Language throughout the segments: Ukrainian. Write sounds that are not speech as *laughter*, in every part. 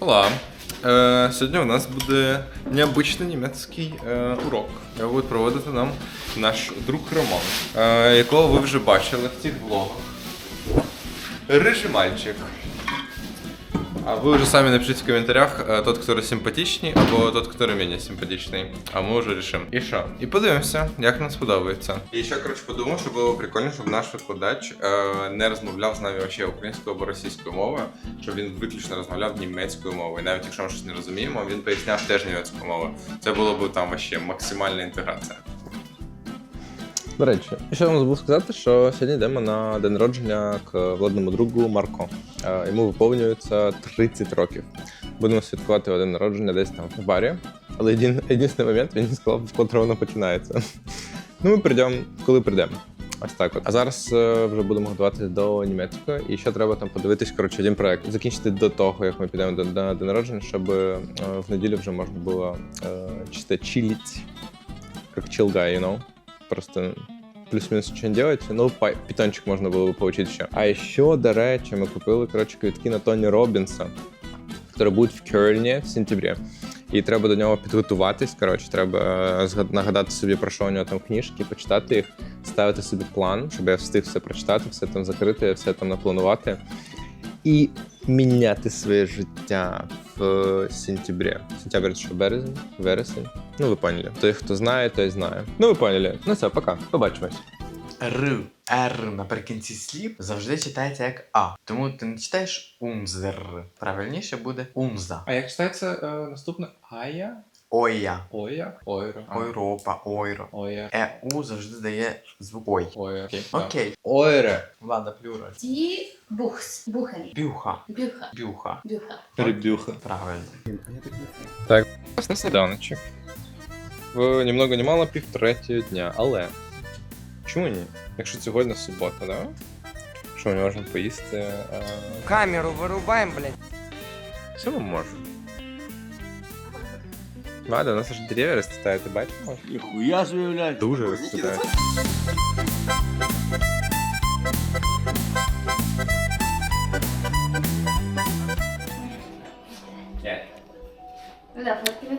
Hola. Е, сьогодні у нас буде необичний німецький е, урок. Його буде проводити нам наш друг Роман, е, якого ви вже бачили в цих влогах. Рижий мальчик. А вы уже сами напишите в комментариях, э, тот, который симпатичний, або тот, который менее симпатичний. А ми вже рішимо. І що? І подивимося, як нам сподобається. І ще, коротше, подумав, що було прикольно, щоб наш викладач е, не розмовляв з нами вообще українською або російською мовою, щоб він виключно розмовляв німецькою мовою. І навіть якщо ми щось не розуміємо, він поясняв теж німецькою мовою. Це було б там вообще максимальна інтеграція. До речі, ще вам забув сказати, що сьогодні йдемо на день народження к владному другу Марко. Е, Йому виповнюється 30 років. Будемо святкувати день народження десь там в барі. Але єдин, єдиний момент він сказав, з котрого воно починається. *laughs* Ну, ми прийдемо, коли прийдемо. Ось так от. А зараз е, вже будемо готувати до німецької. І ще треба там подивитись, коротше, один проект. Закінчити до того, як ми підемо до, до день народження, щоб е, в неділю вже можна було чисто чилить. Как chill guy, you know? Просто плюс-мінус нічого не делать. Ну, питончик можна було б поучити ще. А ще, до речі, ми купили коротше, квитки на Тоні Робінса, який буде в Кельні в сентябрі. І треба до нього підготуватись. Коротше, треба е, нагадати собі, про що у нього там книжки, почитати їх, ставити собі план, щоб я встиг все прочитати, все там закрити, все там напланувати. І міняти своє життя в сентябрі. Сентябрь це що березень, вересень. Ну, ви поняли. Той, хто знає, той знає. Ну, ви поняли. Ну все, пока. Побачимось. Р, Р наприкінці слів завжди читається як А. Тому ти не читаєш умзер. Правильніше буде умза. А як читається е, наступне Ая? Оя. Оя? Ойро. Ойропа, ойро. Оя. Е, у завжди дає звук ой. Оя. Окей. Окей. Ойре. Влада плюраль. Die Buchs, Buchen, Бюха. Bücher, Бюха. Bücher. Перебюха. Правильно. Ось на сніданочок. В ні много ні мало пів дня. Але. Чому ні? Якщо сьогодні субота, да? Що ми можемо поїсти? е, Камеру вырубаем, блядь. Все ми можемо. Ладно, у нас аж дерев'я розцвітають, ти бачиш? Ніхуя собі, блядь. Дуже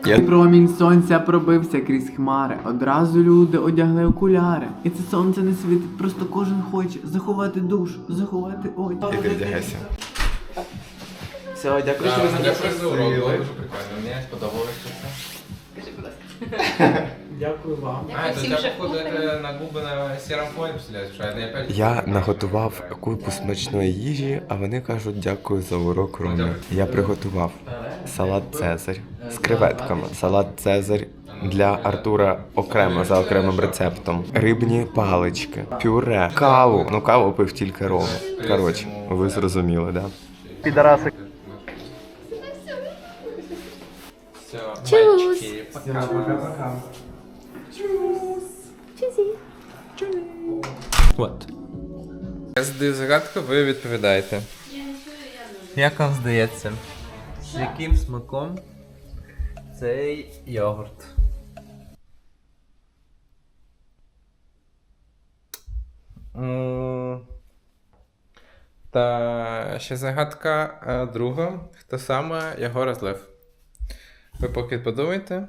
І промінь сонця пробився крізь хмари. Одразу люди одягли окуляри. І це сонце не світить, просто кожен хоче заховати душ, заховати очі. І передягайся. Все, дякую, що ви Дякую за урок, запросили. дуже прикольно. Мені сподобалося Дякую вам. А, Дякую это у всім тебя, шеф походу, это на губы на сером фоне представляешь, что это опять... Я наготував купу смачної їжі, а вони кажуть дякую за урок Роми. Я приготував салат Цезарь з креветками, салат Цезарь для Артура окремо за окремим рецептом, рибні палички, пюре, каву. Ну каву пив тільки Рома. Коротше, ви зрозуміли, да? Все, мальчики, пока. От. Я задаю загадку, ви відповідаєте. Як вам здається, з яким смаком цей йогурт? М, Та ще загадка е, друга. Хто саме його розлив? Ви поки подумайте.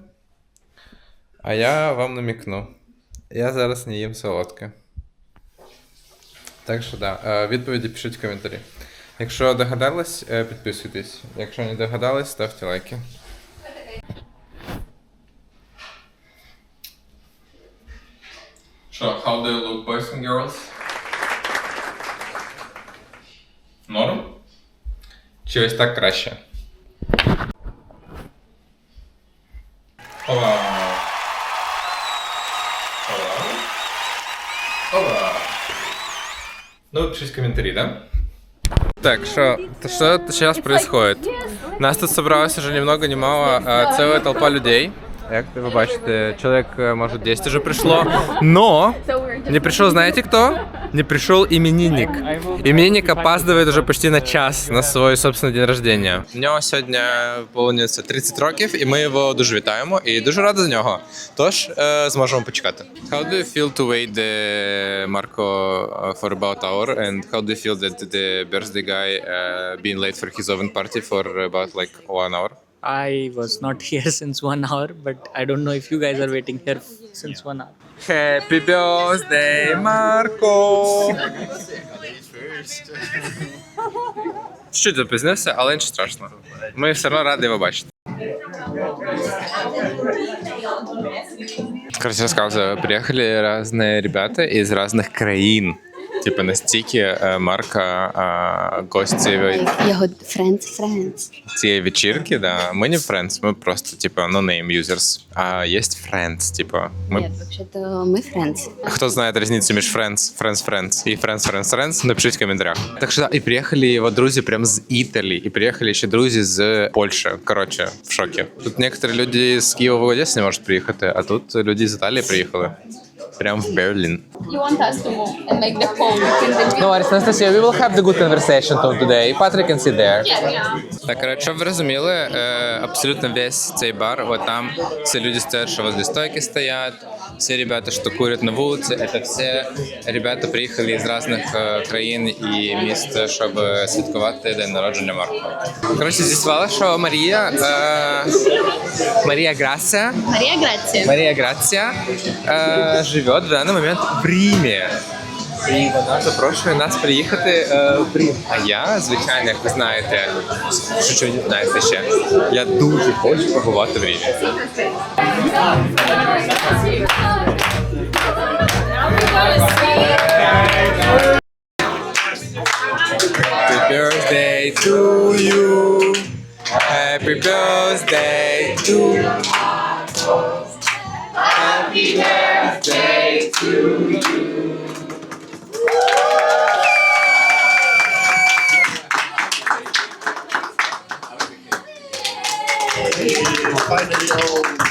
А я вам намікну. Я зараз не їм солодке. Так що да. е, Відповіді пишіть в коментарі. Якщо догадались, е, підписуйтесь. Якщо не догадались, ставте лайки. Що, how do you look, boys and girls? Норм? Чи ось так краще? Ну, пишите комментарии, да? Так, что, что сейчас происходит? Нас тут собралось уже ни много ни мало целая толпа людей. Як ви бачите, человек, э, может, 10 уже пришло, но не пришел, знаете кто? Не пришел именинник. Именинник опаздывает уже почти на час на свой собственний день рождения. У нього сьогодні повнюється 30 років, і ми його дуже вітаємо і дуже раді за нього. Тож е, зможемо почекати. How do you feel to wait the Marco uh, for about hour? And how do you feel that the birthday guy uh, being late for his own party for about like one hour? I was not here since one hour, but I don't know if you guys are waiting here since one hour. Happy birthday, Marco! Чуть запізнився, але нічого страшного. Ми все одно раді його бачити. Короче, рассказываю, приехали разные ребята из разных країн. Типа настільки е, Марка е, гость цієї, Його friends, friends. цієї вечірки, да. Ми не friends, ми просто типа no name users. А є friends, типа. Ми Ні, взагалі-то ми friends. Кто знает разницу между friends, friends, friends и friends, friends, friends, напишите в комментариях. Так что да, и приехали его друзья прям с Италии, и приехали еще друзья з Польши. Короче, в шоке. Тут некоторые люди з Києва в Одесі не можуть приїхати, а тут люди з Італії приїхали. Прям в Берлін. You want us to move and make the phone in the No worries, Anastasia, we will have the good conversation today. Patrick can sit there. yeah. Так, коротше, щоб ви розуміли, е, абсолютно весь цей бар, вот там все люди стоят, что возле стойки стоят, все ребята, что курят на вулиці, это все ребята приїхали з різних е, країн і міст, щоб святкувати день народження Марка. Коротше, з'ясувала, що Марія, е, Марія Грація, Марія Грація. Марія Грація е, живе в даний момент в Римі. І вона запрошує нас приїхати е, в Рим. А я, звичайно, як ви знаєте, що не знаєте ще, я дуже хочу побувати в Римі. Happy birthday to you. Happy birthday to you. Happy birthday to you. finally all